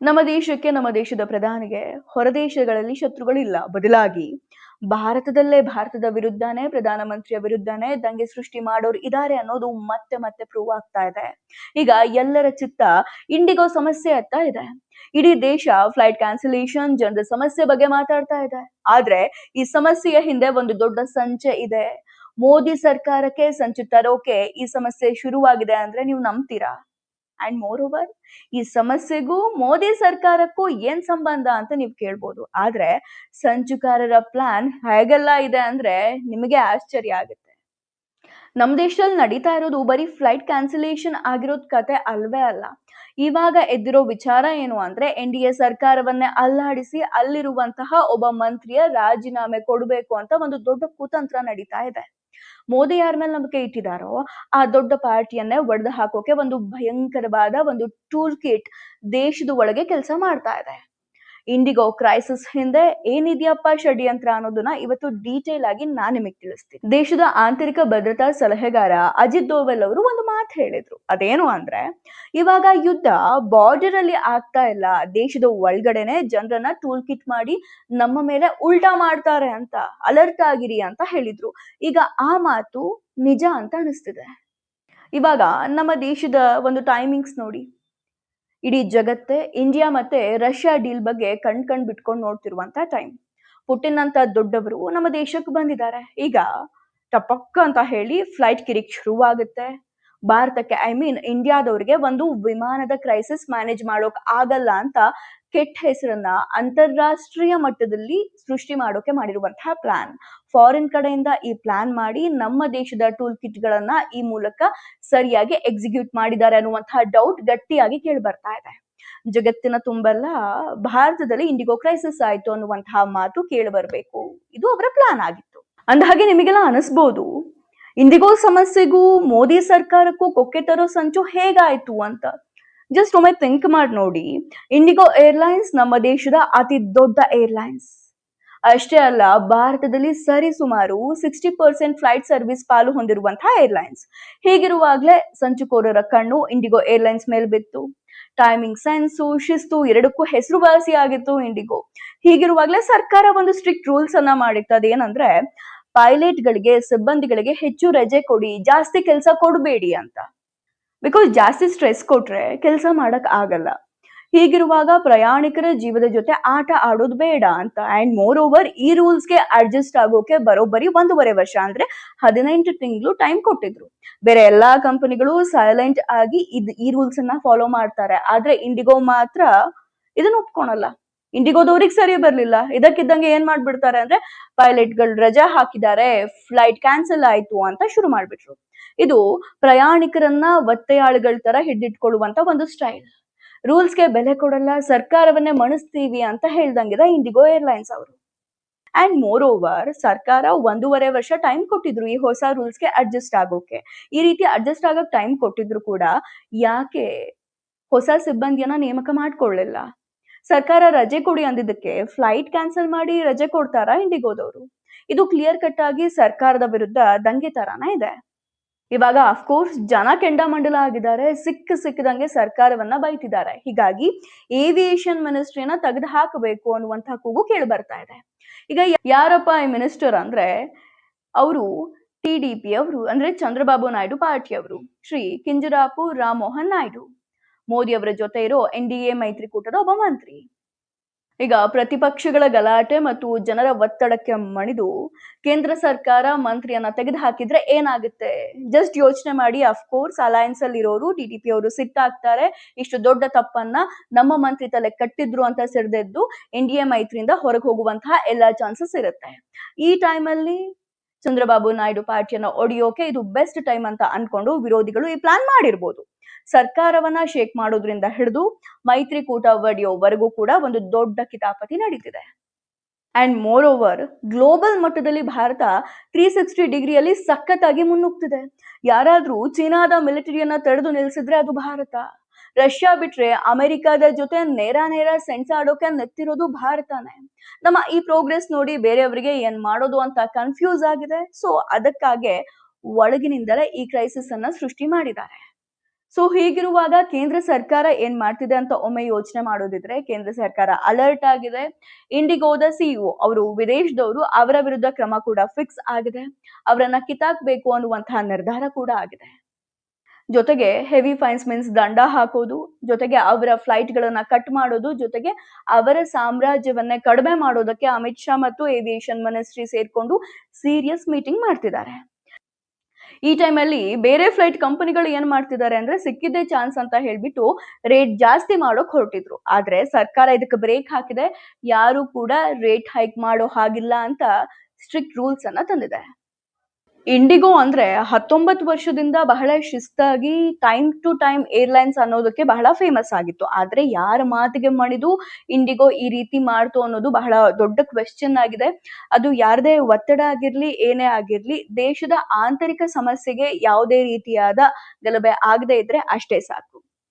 ನಮ್ಮ ದೇಶಕ್ಕೆ, ನಮ್ಮ ದೇಶದ ಪ್ರಧಾನಿಗೆ ಹೊರದೇಶಗಳಲ್ಲಿ ಶತ್ರುಗಳಿಲ್ಲ. ಬದಲಾಗಿ ಭಾರತದಲ್ಲೇ, ಭಾರತದ ವಿರುದ್ಧನೇ, ಪ್ರಧಾನಮಂತ್ರಿಯ ವಿರುದ್ಧನೇ ದಂಗೆ ಸೃಷ್ಟಿ ಮಾಡೋರು ಇದ್ದಾರೆ ಅನ್ನೋದು ಮತ್ತೆ ಮತ್ತೆ ಪ್ರೂವ್ ಆಗ್ತಾ ಇದೆ. ಈಗ ಎಲ್ಲರ ಚಿತ್ತ ಇಂಡಿಗೋ ಸಮಸ್ಯೆ ಅತ್ತ ಇದೆ. ಇಡೀ ದೇಶ ಫ್ಲೈಟ್ ಕ್ಯಾನ್ಸಲೇಷನ್ ಜನರ ಸಮಸ್ಯೆ ಬಗ್ಗೆ ಮಾತಾಡ್ತಾ ಇದೆ. ಆದ್ರೆ ಈ ಸಮಸ್ಯೆಯ ಹಿಂದೆ ಒಂದು ದೊಡ್ಡ ಸಂಚೆ ಇದೆ. ಮೋದಿ ಸರ್ಕಾರಕ್ಕೆ ಸಂಚು ತರೋಕೆ ಈ ಸಮಸ್ಯೆ ಶುರುವಾಗಿದೆ ಅಂದ್ರೆ ನೀವು ನಂಬ್ತೀರಾ? ಅಂಡ್ ಮೋರ್ ಓವರ್ ಈ ಸಮಸ್ಯೆಗೂ ಮೋದಿ ಸರ್ಕಾರಕ್ಕೂ ಏನ್ ಸಂಬಂಧ ಅಂತ ನೀವು ಕೇಳ್ಬೋದು. ಆದ್ರೆ ಸಂಚುಕಾರರ ಪ್ಲಾನ್ ಹೇಗೆಲ್ಲ ಇದೆ ಅಂದ್ರೆ ನಿಮಗೆ ಆಶ್ಚರ್ಯ ಆಗುತ್ತೆ. ನಮ್ಮ ದೇಶದಲ್ಲಿ ನಡೀತಾ ಇರೋದು ಬರೀ ಫ್ಲೈಟ್ ಕ್ಯಾನ್ಸಲೇಷನ್ ಆಗಿರೋದ್ ಕತೆ ಅಲ್ವೇ ಅಲ್ಲ. ಇವಾಗ ಎದ್ದಿರೋ ವಿಚಾರ ಏನು ಅಂದ್ರೆ ಎನ್ ಡಿ ಎ ಸರ್ಕಾರವನ್ನೇ ಅಲ್ಲಾಡಿಸಿ ಅಲ್ಲಿರುವಂತಹ ಒಬ್ಬ ಮಂತ್ರಿಯ ರಾಜೀನಾಮೆ ಕೊಡಬೇಕು ಅಂತ ಒಂದು ದೊಡ್ಡ ಕುತಂತ್ರ ನಡೀತಾ ಇದೆ. ಮೋದಿ ಯಾರ ಮೇಲೆ ನಂಬಿಕೆ ಇಟ್ಟಿದಾರೋ ಆ ದೊಡ್ಡ ಪಾರ್ಟಿಯನ್ನೇ ಒಡೆದು ಹಾಕೋಕೆ ಒಂದು ಭಯಂಕರವಾದ ಒಂದು ಟೂಲ್ ಕಿಟ್ ದೇಶದ ಒಳಗೆ ಕೆಲಸ ಮಾಡ್ತಾ ಇದೆ. ಇಂಡಿಗೋ ಕ್ರೈಸಿಸ್ ಹಿಂದೆ ಏನಿದೆಯಪ್ಪ ಷಡ್ಯಂತ್ರ ಅನ್ನೋದನ್ನ ಇವತ್ತು ಡೀಟೇಲ್ ಆಗಿ ನಾನು ನಿಮಗೆ ತಿಳಿಸ್ತೀನಿ. ದೇಶದ ಆಂತರಿಕ ಭದ್ರತಾ ಸಲಹೆಗಾರ ಅಜಿತ್ ದೋವಲ್ ಅವರು ಒಂದು ಮಾತು ಹೇಳಿದ್ರು. ಅದೇನು ಅಂದ್ರೆ, ಇವಾಗ ಯುದ್ಧ ಬಾರ್ಡರ್ ಅಲ್ಲಿ ಆಗ್ತಾ ಇಲ್ಲ. ದೇಶದ ಒಳಗಡೆನೆ ಜನರನ್ನ ಟೂಲ್ ಕಿಟ್ ಮಾಡಿ ನಮ್ಮ ಮೇಲೆ ಉಲ್ಟಾ ಮಾಡ್ತಾರೆ ಅಂತ ಅಲರ್ಟ್ ಆಗಿರಿ ಅಂತ ಹೇಳಿದ್ರು. ಈಗ ಆ ಮಾತು ನಿಜ ಅಂತ ಅನಿಸ್ತಿದೆ. ಇವಾಗ ನಮ್ಮ ದೇಶದ ಒಂದು ಟೈಮಿಂಗ್ಸ್ ನೋಡಿ. ಇಡೀ ಜಗತ್ತೇ ಇಂಡಿಯಾ ಮತ್ತೆ ರಷ್ಯಾ ಡೀಲ್ ಬಗ್ಗೆ ಕಣ್ ಕಣ್ ಬಿಟ್ಕೊಂಡು ನೋಡ್ತಿರುವಂತ ಟೈಮ್ ಪುಟಿನ್ ಅಂತ ದೊಡ್ಡವರು ನಮ್ಮ ದೇಶಕ್ಕೆ ಬಂದಿದ್ದಾರೆ. ಈಗ ಟಪಕ್ಕ ಅಂತ ಹೇಳಿ ಫ್ಲೈಟ್ ಕಿರಿಕ್ ಶುರುವಾಗುತ್ತೆ. ಭಾರತಕ್ಕೆ ಐ ಮೀನ್ ಇಂಡಿಯಾದವ್ರಿಗೆ ಒಂದು ವಿಮಾನದ ಕ್ರೈಸಿಸ್ ಮ್ಯಾನೇಜ್ ಮಾಡೋಕ್ ಆಗಲ್ಲ ಅಂತ ಕೆಟ್ಟ ಹೆಸರನ್ನ ಅಂತಾರಾಷ್ಟ್ರೀಯ ಮಟ್ಟದಲ್ಲಿ ಸೃಷ್ಟಿ ಮಾಡೋಕೆ ಮಾಡಿರುವಂತಹ ಪ್ಲಾನ್ ಫಾರಿನ್ ಕಡೆಯಿಂದ ಈ ಪ್ಲಾನ್ ಮಾಡಿ ನಮ್ಮ ದೇಶದ ಟೂಲ್ ಕಿಟ್ ಗಳನ್ನ ಈ ಮೂಲಕ ಸರಿಯಾಗಿ ಎಕ್ಸಿಕ್ಯೂಟ್ ಮಾಡಿದ್ದಾರೆ ಅನ್ನುವಂತಹ ಡೌಟ್ ಗಟ್ಟಿಯಾಗಿ ಕೇಳಿ ಬರ್ತಾ ಇದೆ. ಜಗತ್ತಿನ ತುಂಬೆಲ್ಲ ಭಾರತದಲ್ಲಿ ಇಂಡಿಗೋ ಕ್ರೈಸಿಸ್ ಆಯ್ತು ಅನ್ನುವಂತಹ ಮಾತು ಕೇಳಿ ಬರಬೇಕು. ಇದು ಅವರ ಪ್ಲಾನ್ ಆಗಿತ್ತು. ಅಂದ ಹಾಗೆ ನಿಮಗೆಲ್ಲ ಅನಿಸ್ಬೋದು ಇಂಡಿಗೋ ಸಮಸ್ಯೆಗೂ ಮೋದಿ ಸರ್ಕಾರಕ್ಕೂ ಕೊಕ್ಕೆ ತರೋ ಸಂಚು ಹೇಗಾಯ್ತು ಅಂತ ಜಸ್ಟ್ ಒಮ್ಮೆ ಥಿಂಕ್ ಮಾಡಿ ನೋಡಿ. ಇಂಡಿಗೋ ಏರ್ಲೈನ್ಸ್ ನಮ್ಮ ದೇಶದ ಅತಿ ದೊಡ್ಡ ಏರ್ಲೈನ್ಸ್. ಅಷ್ಟೇ ಅಲ್ಲ, ಭಾರತದಲ್ಲಿ ಸರಿ ಸುಮಾರು ಸಿಕ್ಸ್ಟಿ ಪರ್ಸೆಂಟ್ ಫ್ಲೈಟ್ ಸರ್ವಿಸ್ ಪಾಲು ಹೊಂದಿರುವಂತಹ ಏರ್ಲೈನ್ಸ್. ಹೀಗಿರುವಾಗಲೇ ಸಂಚುಕೋರರ ಕಣ್ಣು ಇಂಡಿಗೋ ಏರ್ಲೈನ್ಸ್ ಮೇಲೆ ಬಿತ್ತು. ಟೈಮಿಂಗ್ ಸೆನ್ಸು ಶಿಸ್ತು ಎರಡಕ್ಕೂ ಹೆಸರುವಾಸಿಯಾಗಿತ್ತು ಇಂಡಿಗೋ. ಹೀಗಿರುವಾಗಲೇ ಸರ್ಕಾರ ಒಂದು ಸ್ಟ್ರಿಕ್ಟ್ ರೂಲ್ಸ್ ಅನ್ನ ಮಾಡಿತ್ತು. ಅದೇನಂದ್ರೆ ಪೈಲಟ್ ಗಳಿಗೆ ಸಿಬ್ಬಂದಿಗಳಿಗೆ ಹೆಚ್ಚು ರಜೆ ಕೊಡಿ, ಜಾಸ್ತಿ ಕೆಲಸ ಕೊಡಬೇಡಿ ಅಂತ. ಬಿಕಾಸ್ ಜಾಸ್ತಿ ಸ್ಟ್ರೆಸ್ ಕೊಟ್ರೆ ಕೆಲಸ ಮಾಡಕ್ ಆಗಲ್ಲ. ಹೀಗಿರುವಾಗ ಪ್ರಯಾಣಿಕರ ಜೀವದ ಜೊತೆ ಆಟ ಆಡೋದು ಬೇಡ ಅಂತ. ಅಂಡ್ ಮೋರ್ ಓವರ್ ಈ ರೂಲ್ಸ್ಗೆ ಅಡ್ಜಸ್ಟ್ ಆಗೋಕೆ ಬರೋಬ್ಬರಿ ಒಂದೂವರೆ ವರ್ಷ ಅಂದ್ರೆ ಹದಿನೆಂಟು ತಿಂಗಳು ಟೈಮ್ ಕೊಟ್ಟಿದ್ರು. ಬೇರೆ ಎಲ್ಲಾ ಕಂಪನಿಗಳು ಸೈಲೆಂಟ್ ಆಗಿ ಇದ್ ಈ ರೂಲ್ಸ್ ಅನ್ನ ಫಾಲೋ ಮಾಡ್ತಾರೆ. ಆದ್ರೆ ಇಂಡಿಗೋ ಮಾತ್ರ ಇದನ್ನ ಒಪ್ಕೊಳಲ್ಲ. ಇಂಡಿಗೋದವ್ರಿಗೆ ಸರಿ ಬರ್ಲಿಲ್ಲ. ಇದಕ್ಕಿದ್ದಂಗೆ ಏನ್ ಮಾಡ್ಬಿಡ್ತಾರೆ ಅಂದ್ರೆ ಪೈಲಟ್ಗಳು ರಜಾ ಹಾಕಿದ್ದಾರೆ, ಫ್ಲೈಟ್ ಕ್ಯಾನ್ಸಲ್ ಆಯ್ತು ಅಂತ ಶುರು ಮಾಡ್ಬಿಟ್ರು. ಇದು ಪ್ರಯಾಣಿಕರನ್ನ ಒತ್ತೆಯಾಳುಗಳ ತರ ಹಿಡಿದಿಟ್ಕೊಳ್ಳುವಂತ ಒಂದು ಸ್ಟೈಲ್. ರೂಲ್ಸ್ಗೆ ಬೆಲೆ ಕೊಡಲ್ಲ, ಸರ್ಕಾರವನ್ನೇ ಮಣಿಸ್ತೀವಿ ಅಂತ ಹೇಳ್ದಂಗಿದೆ ಇಂಡಿಗೋ ಏರ್ಲೈನ್ಸ್ ಅವರು. ಅಂಡ್ ಮೋರ್ ಓವರ್ ಸರ್ಕಾರ ಒಂದೂವರೆ ವರ್ಷ ಟೈಮ್ ಕೊಟ್ಟಿದ್ರು ಈ ಹೊಸ ರೂಲ್ಸ್ಗೆ ಅಡ್ಜಸ್ಟ್ ಆಗೋಕೆ. ಈ ರೀತಿ ಅಡ್ಜಸ್ಟ್ ಆಗೋಕೆ ಟೈಮ್ ಕೊಟ್ಟಿದ್ರು ಕೂಡ ಯಾಕೆ ಹೊಸ ಸಿಬ್ಬಂದಿಯನ್ನ ನೇಮಕ ಮಾಡ್ಕೊಳ್ಳಿಲ್ಲ? ಸರ್ಕಾರ ರಜೆ ಕೊಡಿ ಅಂದಿದ್ದಕ್ಕೆ ಫ್ಲೈಟ್ ಕ್ಯಾನ್ಸಲ್ ಮಾಡಿ ರಜೆ ಕೊಡ್ತಾರಾ ಇಂಡಿಗೋದವರು? ಇದು ಕ್ಲಿಯರ್ ಕಟ್ ಆಗಿ ಸರ್ಕಾರದ ವಿರುದ್ಧ ದಂಗೆ ತರಾನ ಇದೆ. ಇವಾಗ ಅಫ್ಕೋರ್ಸ್ ಜನ ಕೆಂಡಾಮಂಡಲ ಆಗಿದ್ದಾರೆ, ಸಿಕ್ಕ ಸಿಕ್ಕದಂಗೆ ಸರ್ಕಾರವನ್ನ ಬೈತಿದ್ದಾರೆ. ಹೀಗಾಗಿ ಏವಿಯೇಷನ್ ಮಿನಿಸ್ಟ್ರಿನ ತೆಗೆದು ಹಾಕಬೇಕು ಅನ್ನುವಂತಹ ಕೂಗು ಕೇಳಿ ಬರ್ತಾ ಇದೆ. ಈಗ ಯಾರಪ್ಪ ಈ ಮಿನಿಸ್ಟರ್ ಅಂದ್ರೆ? ಅವರು ಟಿ ಡಿ ಅವರು, ಅಂದ್ರೆ ಚಂದ್ರಬಾಬು ನಾಯ್ಡು ಪಾರ್ಟಿಯವರು. ಶ್ರೀ ಕಿಂಜರಾಪು ರಾಮಮೋಹನ್ ನಾಯ್ಡು. ಮೋದಿ ಅವರ ಜೊತೆ ಇರೋ ಎನ್ ಡಿ ಎ ಮೈತ್ರಿಕೂಟದ ಒಬ್ಬ ಮಂತ್ರಿ. ಈಗ ಪ್ರತಿಪಕ್ಷಗಳ ಗಲಾಟೆ ಮತ್ತು ಜನರ ಒತ್ತಡಕ್ಕೆ ಮಣಿದು ಕೇಂದ್ರ ಸರ್ಕಾರ ಮಂತ್ರಿಯನ್ನ ತೆಗೆದು ಹಾಕಿದ್ರೆ ಏನಾಗುತ್ತೆ? ಜಸ್ಟ್ ಯೋಚನೆ ಮಾಡಿ ಅಫ್ಕೋರ್ಸ್ ಅಲಯನ್ಸ್ ಅಲ್ಲಿ ಇರೋರು, ಟಿ ಡಿ ಪಿ ಅವರು ಸಿಟ್ಟಾಗ್ತಾರೆ. ಇಷ್ಟು ದೊಡ್ಡ ತಪ್ಪನ್ನ ನಮ್ಮ ಮಂತ್ರಿ ತಲೆ ಕಟ್ಟಿದ್ರು ಅಂತ ಸಿಡ್ದೆದ್ದು ಎನ್ ಡಿ ಎ ಮೈತ್ರಿಯಿಂದ ಹೊರಗೆ ಹೋಗುವಂತಹ ಎಲ್ಲಾ ಚಾನ್ಸಸ್ ಇರುತ್ತೆ. ಈ ಟೈಮಲ್ಲಿ ಚಂದ್ರಬಾಬು ನಾಯ್ಡು ಪಾರ್ಟಿಯನ್ನ ಒಡೆಯೋಕೆ ಇದು ಬೆಸ್ಟ್ ಟೈಮ್ ಅಂತ ಅನ್ಕೊಂಡು ವಿರೋಧಿಗಳು ಈ ಪ್ಲಾನ್ ಮಾಡಿರ್ಬೋದು. ಸರ್ಕಾರವನ್ನ ಶೇಕ್ ಮಾಡೋದ್ರಿಂದ ಹಿಡಿದು ಮೈತ್ರಿಕೂಟ ಒಡೆಯೋವರೆಗೂ ಕೂಡ ಒಂದು ದೊಡ್ಡ ಕಿತಾಪತಿ ನಡೀತಿದೆ. ಅಂಡ್ ಮೋರ್ ಓವರ್ ಗ್ಲೋಬಲ್ ಮಟ್ಟದಲ್ಲಿ ಭಾರತ ತ್ರೀ ಸಿಕ್ಸ್ಟಿ ಡಿಗ್ರಿಯಲ್ಲಿ ಸಖತ್ತಾಗಿ ಮುನ್ನುಗ್ತಿದೆ. ಯಾರಾದ್ರೂ ಚೀನಾದ ಮಿಲಿಟರಿಯನ್ನ ತಡೆದು ನಿಲ್ಲಿಸಿದ್ರೆ ಅದು ಭಾರತ. ರಷ್ಯಾ ಬಿಟ್ರೆ ಅಮೆರಿಕದ ಜೊತೆ ನೇರ ನೇರ ಸೆಣಸಾಡೋಕೆ ನೆತ್ತಿರೋದು ಭಾರತನೇ. ನಮ್ಮ ಈ ಪ್ರೋಗ್ರೆಸ್ ನೋಡಿ ಬೇರೆಯವರಿಗೆ ಏನ್ ಮಾಡೋದು ಅಂತ ಕನ್ಫ್ಯೂಸ್ ಆಗಿದೆ. ಸೊ ಅದಕ್ಕಾಗೆ ಒಳಗಿನಿಂದಲೇ ಈ ಕ್ರೈಸಿಸ್ ಅನ್ನ ಸೃಷ್ಟಿ ಮಾಡಿದ್ದಾರೆ. ಸೊ ಹೀಗಿರುವಾಗ ಕೇಂದ್ರ ಸರ್ಕಾರ ಏನ್ ಮಾಡ್ತಿದೆ ಅಂತ ಒಮ್ಮೆ ಯೋಚನೆ ಮಾಡೋದಿದ್ರೆ ಕೇಂದ್ರ ಸರ್ಕಾರ ಅಲರ್ಟ್ ಆಗಿದೆ. ಇಂಡಿಗೋದ ಸಿಇಒ ಅವರು ವಿದೇಶದವರು ಅವರ ವಿರುದ್ಧ ಕ್ರಮ ಕೂಡ ಫಿಕ್ಸ್ ಆಗಿದೆ. ಅವರನ್ನ ಕಿತಾಕ್ಬೇಕು ಅನ್ನುವಂತಹ ನಿರ್ಧಾರ ಕೂಡ ಆಗಿದೆ. ಜೊತೆಗೆ ಹೆವಿ ಫೈನ್ಸ್ ಮೀನ್ಸ್ ದಂಡ ಹಾಕೋದು, ಜೊತೆಗೆ ಅವರ ಫ್ಲೈಟ್ ಗಳನ್ನ ಕಟ್ ಮಾಡೋದು, ಜೊತೆಗೆ ಅವರ ಸಾಮ್ರಾಜ್ಯವನ್ನೇ ಕಡಿಮೆ ಮಾಡೋದಕ್ಕೆ ಅಮಿತ್ ಶಾ ಮತ್ತು ಏವಿಯೇಷನ್ ಮಿನಿಸ್ಟ್ರಿ ಸೇರ್ಕೊಂಡು ಸೀರಿಯಸ್ ಮೀಟಿಂಗ್ ಮಾಡ್ತಿದ್ದಾರೆ. ಈ ಟೈಮಲ್ಲಿ ಬೇರೆ ಫ್ಲೈಟ್ ಕಂಪನಿಗಳು ಏನ್ ಮಾಡ್ತಿದ್ದಾರೆ ಅಂದ್ರೆ ಸಿಕ್ಕಿದ್ದೇ ಚಾನ್ಸ್ ಅಂತ ಹೇಳ್ಬಿಟ್ಟು ರೇಟ್ ಜಾಸ್ತಿ ಮಾಡೋಕ್ ಹೊರಟಿದ್ರು. ಆದ್ರೆ ಸರ್ಕಾರ ಇದಕ್ಕೆ ಬ್ರೇಕ್ ಹಾಕಿದೆ, ಯಾರು ಕೂಡ ರೇಟ್ ಹೈಕ್ ಮಾಡೋ ಹಾಗಿಲ್ಲ ಅಂತ ಸ್ಟ್ರಿಕ್ಟ್ ರೂಲ್ಸ್ ಅನ್ನ ತಂದಿದೆ. ಇಂಡಿಗೋ ಅಂದ್ರೆ ಹತ್ತೊಂಬತ್ತು ವರ್ಷದಿಂದ ಬಹಳ ಶಿಸ್ತಾಗಿ ಟೈಮ್ ಟು ಟೈಮ್ ಏರ್ಲೈನ್ಸ್ ಅನ್ನೋದಕ್ಕೆ ಬಹಳ ಫೇಮಸ್ ಆಗಿತ್ತು. ಆದ್ರೆ ಯಾರ ಮಾತಿಗೆ ಮಾಡಿದು ಇಂಡಿಗೋ ಈ ರೀತಿ ಮಾಡ್ತು ಅನ್ನೋದು ಬಹಳ ದೊಡ್ಡ ಕ್ವೆಶ್ಚನ್ ಆಗಿದೆ. ಅದು ಯಾರದೇ ಒತ್ತಡ ಆಗಿರ್ಲಿ, ಏನೇ ಆಗಿರ್ಲಿ, ದೇಶದ ಆಂತರಿಕ ಸಮಸ್ಯೆಗೆ ಯಾವುದೇ ರೀತಿಯಾದ ಗಲಭೆ ಆಗದೆ ಇದ್ರೆ ಅಷ್ಟೇ ಸಾಕು.